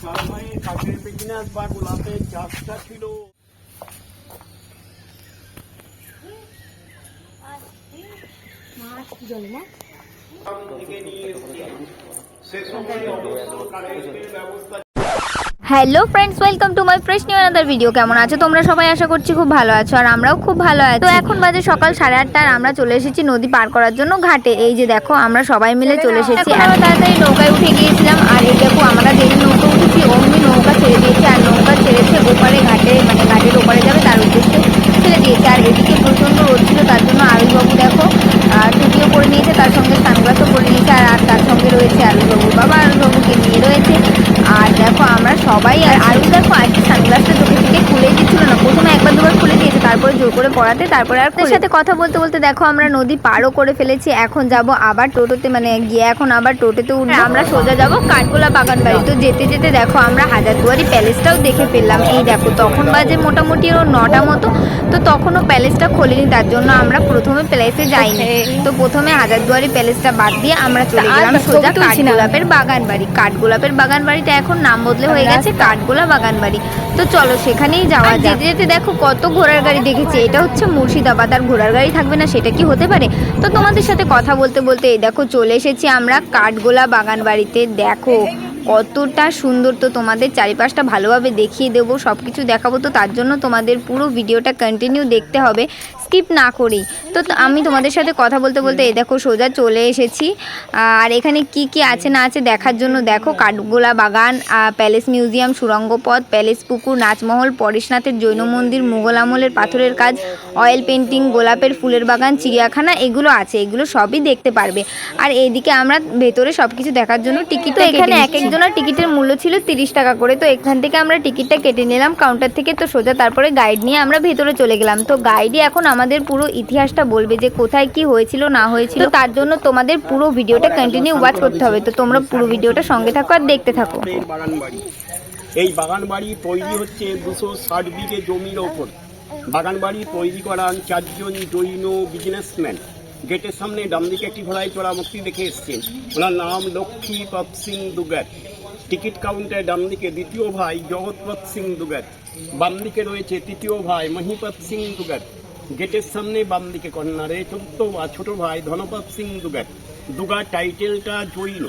চার মায়ের কাঠের বিজনেস বা গোলাপের চাষটা ছিল। থেকে নিয়ে এসছে। সে সময় অবশ্য ব্যবস্থা hello friends welcome to my fresh new another video কেমন আছো? তোমরা সবাই আশা করছি খুব ভালো আছো আর আমরাও খুব ভালো আছি। তো এখন বাজে সকাল সাড়ে আটটা আর আমরা চলে এসেছি নদী পার করার জন্য ঘাটে। এই যে দেখো আমরা সবাই মিলে চলে এসেছি। আমরা তাড়াতাড়ি নৌকায় উঠে গিয়েছিলাম আর এই দেখো আমরা যেই নৌকা উঠেছি অমনি নৌকা ছেড়ে দিয়েছি আর নৌকা ছেড়েছে ওপারে ঘাটে মানে ঘাটের ওপারে যাবে তার উদ্দেশ্যে ছেড়ে দিয়েছে। আর এদিকে প্রচণ্ড রোদ ছিল তার জন্য আরুলবাবু দেখো আর টুপিও পরে নিয়েছে তার সঙ্গে সানগ্লাসও পরে নিয়েছে আর তার সঙ্গে রয়েছে আরুলবাবুর বাবা। আরুলবাবুকে নিয়ে রয়েছে। সবাই আর আরও দেখো আজকে সানগ্লাসটা চোখে থেকে খুলে দিচ্ছিল না প্রথমে একবার দুবার খুলে দিয়েছে তারপরে জোর করে পড়াতে তারপরে আর সাথে কথা বলতে বলতে দেখো আমরা নদী পারও করে ফেলেছি এখন যাব আবার টোটোতে মানে গিয়ে এখন আবার টোটোতে উঠে আমরা সোজা যাব কাঠগোলা বাগান বাড়ি। তো যেতে যেতে দেখো আমরা হাজারদুয়ারি প্যালেসটাও দেখে ফেললাম। এই দেখো তখন বাজে মোটামুটি ও নটা মতো তো তখনও প্যালেসটা খোলেনি তার জন্য আমরা প্রথমে প্যালেসে যাইনি। তো প্রথমে হাজারদুয়ারি প্যালেসটা বাদ দিয়ে আমরা চলে গেলাম সোজা কাঠগোলাপের বাগান বাড়ি। কাঠগোলাপের বাগান বাড়িটা এখন নাম বদলে হয়ে গেছে কাঠগোলা বাগান বাড়ি। তো চলো সেখানেই যাওয়া যেতে যেতে দেখো কত ঘোড়ার গাড়ি দেখেছি, এটা হচ্ছে মুর্শিদাবাদ। আর ঘোড়ার গাড়ি থাকবে না, সেটা কি হতে পারে? তো তোমাদের সাথে কথা বলতে বলতে, এই দেখো চলে এসেছি আমরা কাঠগোলা বাগান বাড়িতে দেখো কতটা সুন্দর তো তোমাদের চারিপাশটা ভালোভাবে দেখিয়ে দেবো সব কিছু দেখাবো তো তার জন্য তোমাদের পুরো ভিডিওটা কন্টিনিউ দেখতে হবে স্কিপ না করেই। তো আমি তোমাদের সাথে কথা বলতে বলতে এই দেখো সোজা চলে এসেছি। আর এখানে কি কি আছে না আছে দেখার জন্য দেখো কাঠগোলা বাগান প্যালেস মিউজিয়াম সুরঙ্গ পথ প্যালেস পুকুর নাচমহল পরেশনাথের জৈন মন্দির মুঘল আমলের পাথরের কাজ অয়েল পেন্টিং গোলাপের ফুলের বাগান চিড়িয়াখানা এগুলো আছে এগুলো সবই দেখতে পারবে। আর এইদিকে আমরা ভেতরে সব কিছু দেখার জন্য টিকিট এখানে এক একজনের টিকিটের মূল্য ছিল তিরিশ টাকা করে। তো এখান থেকে আমরা টিকিটটা কেটে নিলাম কাউন্টার থেকে তো সোজা তারপরে গাইড নিয়ে আমরা ভেতরে চলে গেলাম। তো গাইডই এখন আমাদের পুরো ইতিহাসটা বলবে যে কোথায় কি হয়েছিল, না হয়েছিল। তার জন্য তোমাদের পুরো ভিডিওটা কন্টিনিউ ওয়াচ করতে হবে। তো তোমরা পুরো ভিডিওটা সঙ্গে থাকো আর দেখতে থাকো। এই বাগান বাড়ি তৈরি হচ্ছে দুশো ষাট বিঘে জমির ওপর। বাগান বাড়ি তৈরি করান চারজন জৈন বিজনেসম্যান গেটের সামনে ডান দিকে একটি ঘোড়ায় চড়া মূর্তি দেখে এসছেন। ওনার নাম লক্ষ্মীপত সিং দুগার টিকিট কাউন্টারে ডান দিকে দ্বিতীয় ভাই জগৎপত সিং দুগার বাম দিকে রয়েছে তৃতীয় ভাই মহিপত সিং দুগার গেটের সামনে বাম দিকে কর্নারে চতুর্থ বা ছোট ভাই ধনপত সিং দুগার দুগার টাইটেলটা জৈন।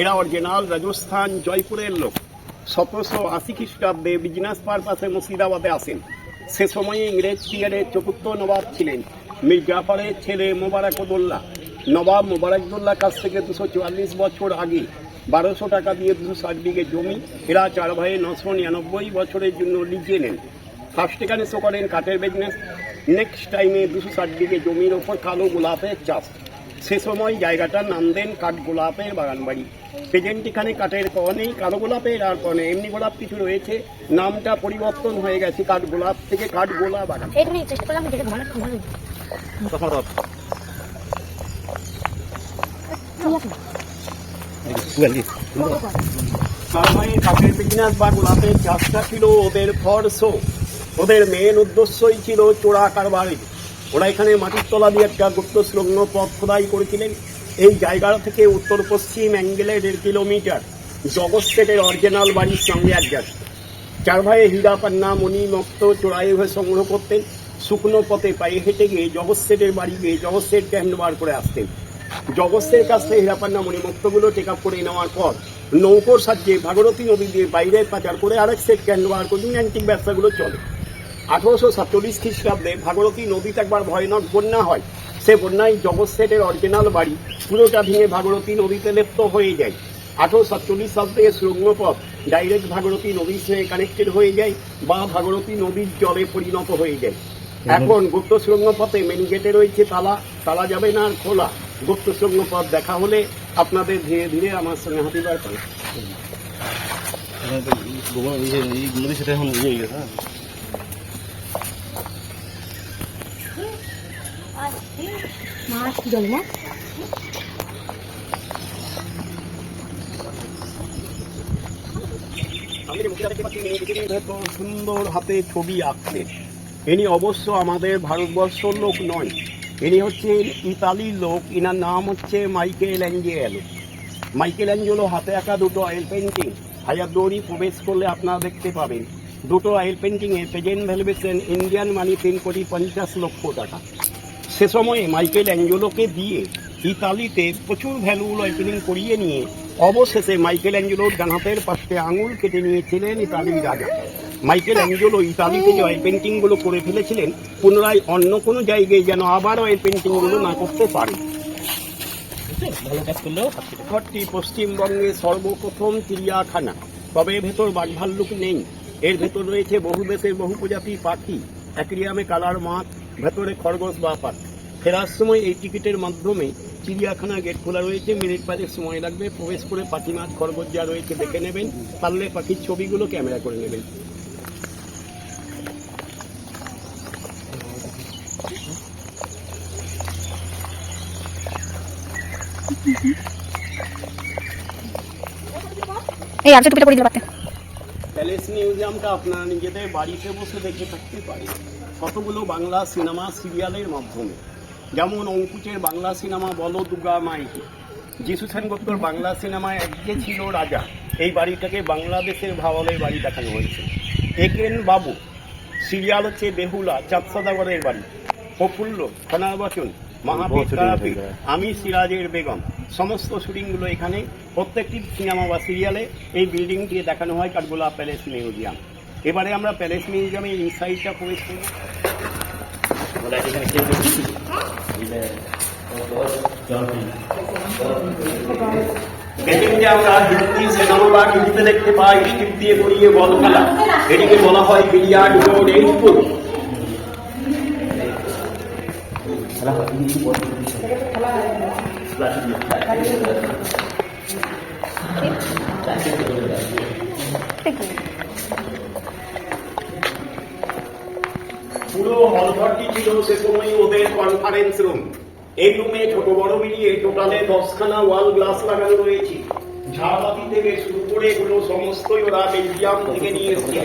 এরা অরিজিনাল রাজস্থান জয়পুরের লোক। সতেরোশো আশি খ্রিস্টাব্দে বিজনেস পারপাসে মুর্শিদাবাদে আসেন। সে সময়ে ইংরেজ পিরিয়ডের চতুর্থ নবাব ছিলেন। মীর জাফরের ছেলে মোবারকদুল্লাহ নবাব মোবারকদুল্লাহ কাছ থেকে দুশো চুয়াল্লিশ বছর আগে বারোশো টাকা দিয়ে দুশো ষাট বিঘে জমি এরা চার ভাইয়ে নশো নিরানব্বই বছরের জন্য লিখে নেন ফার্স্ট এখানে শো করেন কাঠের বিজনেস নেক্সট টাইমে দুশো ষাট বিঘে জমির ওপর কালো গোলাপের চাষ সে সময় জায়গাটার নাম দেন কাঠ গোলাপের বাগান বাড়ি প্রেজেন্ট এখানে কাঠের ক নেই কালো গোলাপের আর ক নেই এমনি গোলাপ কিছু রয়েছে নামটা পরিবর্তন হয়ে গেছে কাঠ গোলাপ থেকে কাঠ গোলা বাগান বা গোলাপের ছিল ওদের ওদের উদ্দেশ্যই ছিল চোরা ওরা এখানে মাটির তলা দিয়ে একটা পথ খোদাই করেছিলেন এই জায়গা থেকে উত্তর পশ্চিম অ্যাঙ্গেলে দেড় কিলোমিটার জগৎ সেটের অরিজিনাল বাড়ির সঙ্গে অ্যাডজাস্ট চার ভাইয়ে হীরা পান্না মণি মক্ত চোরাই হয়ে সংগ্রহ করতেন। শুকনো পথে পায়ে হেঁটে গিয়ে জগৎ সেটের বাড়ি গিয়ে জগৎ সেটকে হ্যান্ডওভার করে আসতেন। জগৎসের কাছ থেকে হীরাপান্না মণিমুক্তগুলো টেক আপ করে নেওয়ার পর নৌকোর সাহায্যে ভাগরথী নদী দিয়ে বাইরে পাচার করে আরেক সেটকে হ্যান্ডওভার করে অ্যান্টিক ব্যবসাগুলো চলে। আঠারোশো সাতচল্লিশ খ্রিস্টাব্দে ভাগরথী নদীতে একবার ভয়ানক বন্যা হয়। সে বন্যায় জগৎ সেটের অরিজিনাল বাড়ি পুরোটা ভেঙে ভাগরথী নদীতে লেপ্ত হয়ে যায়। আঠারোশো সাতচল্লিশ সাল থেকে সুরঙ্গপথ ডাইরেক্ট ভাগরথী নদীর সঙ্গে কানেক্টেড হয়ে যায় বা ভাগরথী নদীর জলে পরিণত হয়ে যায়। এখন গুপ্ত সুরঙ্গ পথে মেন গেটে রয়েছে তালা। তালা যাবে না আর খোলা। গুপ্ত সুরঙ্গ পথ দেখা হলে আপনাদের ধীরে ধীরে আমার সঙ্গে করে এখন ইয়ে গেছে হ্যাঁ মাছ জলে না ইনি দেখে এত সুন্দর হাতে ছবি আঁকতেন ইনি অবশ্য আমাদের ভারতবর্ষর লোক নয়। ইনি হচ্ছে ইতালির লোক। ইনার নাম হচ্ছে মাইকেল অ্যাঞ্জেলো। মাইকেল অ্যাঞ্জেলো হাতে আঁকা দুটো অয়েল পেন্টিং হাজার দৌড়ি প্রবেশ করলে আপনারা দেখতে পাবেন। দুটো অয়েল পেন্টিংয়ে প্রেজেন্ট ভ্যালুয়েশন ইন্ডিয়ান মানি তিন কোটি পঞ্চাশ লক্ষ টাকা। সে সময়ে মাইকেল অ্যাঞ্জেলোকে দিয়ে ইতালিতে প্রচুর ভ্যালুগুলো ওপেনিং করিয়ে নিয়ে অবশেষে মাইকেল অ্যাঞ্জেলোর ডান হাতের পাশে আঙুল কেটে নিয়েছিলেন ইতালির রাজা। মাইকেল অ্যাঞ্জেলো ইতালিতে যে অয়েল পেন্টিংগুলো করে ফেলেছিলেন পুনরায় অন্য কোনো জায়গায় যেন আবার অয়েল পেন্টিংগুলো না করতে পারে। ভালো কাজ করলেও ঘরটি পশ্চিমবঙ্গে সর্বপ্রথম চিড়িয়াখানা তবে এর ভেতর বাঘ ভাল্লুক নেই। এর ভেতর রয়েছে বহু দেশের বহু প্রজাতির পাখি অ্যাকুরিয়ামে কালার মাছ ভেতরে খরগোশ বা পাখ ফেরার সময় এই টিকিটের মাধ্যমে চিড়িয়াখানা গেট খোলা রয়েছে। মিনিট পাঁচেক সময় লাগবে। প্রবেশ করে পাখি মাছ খরগোশ যা রয়েছে দেখে নেবেন। পারলে পাখির ছবিগুলো ক্যামেরা করে নেবেন। এই আচ্ছা টুপিটা পরে দিতে পারতে প্যালেস মিউজিয়ামটা আপনারা নিজেদের বাড়িতে বসে দেখে থাকতে পারেন কতগুলো বাংলা সিনেমা সিরিয়ালের মাধ্যমে। যেমন অঙ্কুচের বাংলা সিনেমা বলো, দুর্গা মাইকে যিশু সেনগুপ্তর বাংলা সিনেমায় একগে ছিল রাজা। এই বাড়িটাকে বাংলাদেশের ভাওয়ালের বাড়ি দেখানো হয়েছে। একেন বাবু, সিরিয়াল হচ্ছে বেহুলা, চাঁদসাদাগরের বাড়ি। প্রফুল্ল খনার বহু তারাপীঠ আমি সিরাজের বেগম। সমস্ত শুটিংগুলো এখানে প্রত্যেকটি সিনেমা বা সিরিয়ালে এই বিল্ডিংটি দেখানো হয় কাঠগোলা প্যালেস মিউজিয়াম এবারে আমরা প্যালেস মিউজিয়ামে ইনসাইডটা প্রবেশ করি যে আমরা হিন্দি সিনেমা বা দেখতে পাই স্টিপ দিয়ে গড়িয়ে বল খেলা এটিকে বলা হয় বিলিয়ার্ড বোর্ড এইটপুর পুরো হলঘরটি ছিল সে সময় ওদের কনফারেন্স রুম এই রুমে ছোট বড় মিলিয়ে টোটালে দশখানা ওয়াল গ্লাস লাগানো রয়েছে। ঝাড়বাতি থেকে শুরু করে এগুলো সমস্তই ওরা বেলজিয়াম থেকে নিয়ে এসেছে।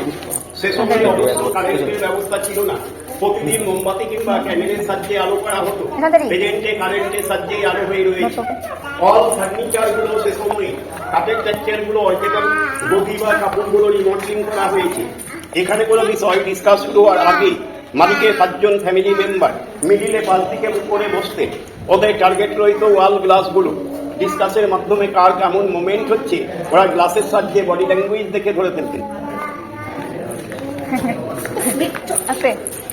সে সময় অবশ্য কারেন্টের ব্যবস্থা ছিল না। প্রতিদিন মোমবাতি কিংবা ক্যামেরের সাহায্যে আলো করা হতো। প্রেজেন্টে কারেন্টের সাহায্যে আলো হয়ে রয়েছে। অল ফার্নিচারগুলো সে সময় কাঠেরগুলো অল্পেটাল গদি বা কাপড়গুলো রিমোটিং করা হয়েছে। এখানে কোনো বিষয় ডিসকাস শুরু হওয়ার আগে মালিকের পাঁচজন ফ্যামিলি মেম্বার মিডিলে দিকে করে বসতেন। ওদের টার্গেট রইত ওয়াল গ্লাসগুলো ডিসকাসের মাধ্যমে কার কেমন মোমেন্ট হচ্ছে ওরা গ্লাসের সাহায্যে বডি ল্যাঙ্গুয়েজ দেখে ধরে ফেলতেন।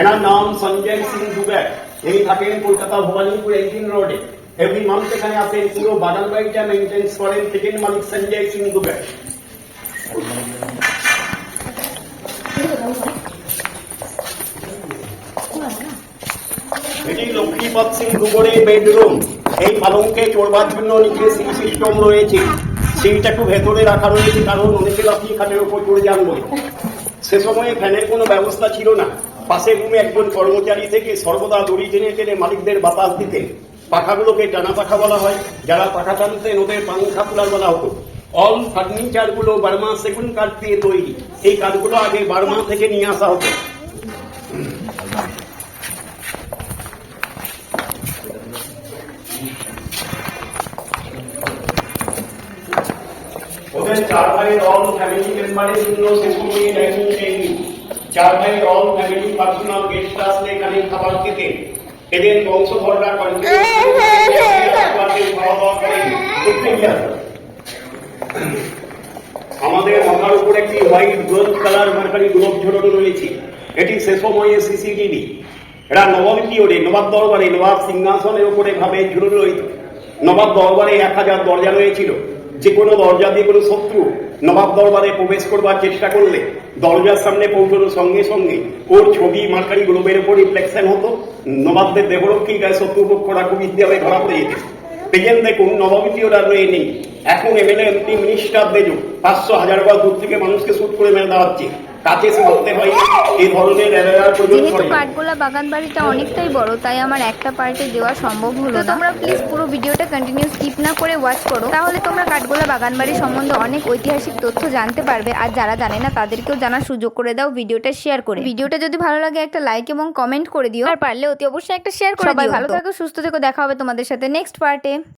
এনার নাম সঞ্জয় সিং দুগার ইনি থাকেন কলকাতা ভবানীপুর এইটিন রোডে। এভরি মান্থ এখানে আসেন, পুরো বাগান বাড়িটা মেনটেন্স করেন সেকেন্ড মালিক সঞ্জয় সিং দুগার এটি লক্ষ্মীপদ সিং দুবরের বেডরুম এই পালঙ্কে চড়বার জন্য নিচে সিং সিস্টেম রয়েছে। সিংটা একটু ভেতরে রাখা রয়েছে, কারণ অনেকে লাফি খাটের উপর চড়ে যান বলে। সে সময়ে ফ্যানের কোনো ব্যবস্থা ছিল না। পাশের রুমে একজন কর্মচারী থেকে সর্বদা দড়ি টেনে টেনে মালিকদের বাতাস দিতেন। পাখাগুলোকে টানা পাখা বলা হয়, যারা পাখা টানতেন ওদের পাংখা কুলার বলা হতো। অল ফার্নিচারগুলো বার্মা সেগুন কাঠ দিয়ে তৈরি। এই কাঠগুলো আগে বার্মা থেকে নিয়ে আসা হতো। ওদের চার ভাইয়ের অল ফ্যামিলি মেম্বারের জন্য সে সময়ে ডাইনিং টেবিল চার ভাইয়ের অল ফ্যামিলি পার্সোনাল গেস্ট আসলে এখানে খাবার খেতেন এদের বংশধররা আমাদের মাথার উপর একটি white gold colour mercury globe ঝোলানো রয়েছে। এটি সে সময়ে সিসিটিভি এরা নবাব পিরিয়ডে নবাব দরবারে নবাব সিংহাসনের উপরে ভাবে ঝুলে রইত নবাব দরবারে এক হাজার দরজা রয়েছিল। যে কোনো দরজা দিয়ে কোনো শত্রু নবাব দরবারে প্রবেশ করবার চেষ্টা করলে দরজার সামনে পৌঁছানোর সঙ্গে সঙ্গে ওর ছবি, মার্কারি গ্লোবের উপর রিফ্লেকশন হতো। নবাবদের দেহরক্ষীর গায়ে শত্রুপক্ষরা দেওয়ালে ধরা পড়ে যেত পেজেন দেখুন নবাবিটি ওরা রয়ে নেই এখন এমএলএ এমপি মিনিস্টারদের পাঁচশো হাজার বার দূর থেকে মানুষকে শুট করে মেরে দেওয়া কাছে এসে ভাবতে হয় এই ধরনের যেহেতু কাঠগোলা বাগান বাড়িটা অনেকটাই বড় তাই আমার একটা পার্টে দেওয়া সম্ভব হলো না। তোমরা প্লিজ পুরো ভিডিওটা কন্টিনিউ স্কিপ না করে ওয়াচ করো। তাহলে তোমরা কাঠগোলা বাগান বাড়ি সম্বন্ধে অনেক ঐতিহাসিক তথ্য জানতে পারবে আর যারা জানে না তাদেরকেও জানার সুযোগ করে দাও ভিডিওটা শেয়ার করে। ভিডিওটা যদি ভালো লাগে একটা লাইক এবং কমেন্ট করে দিও। আর পারলে অতি অবশ্যই একটা শেয়ার করে সবাই ভালো থাকো সুস্থ থেকো দেখা হবে তোমাদের সাথে নেক্সট পার্টে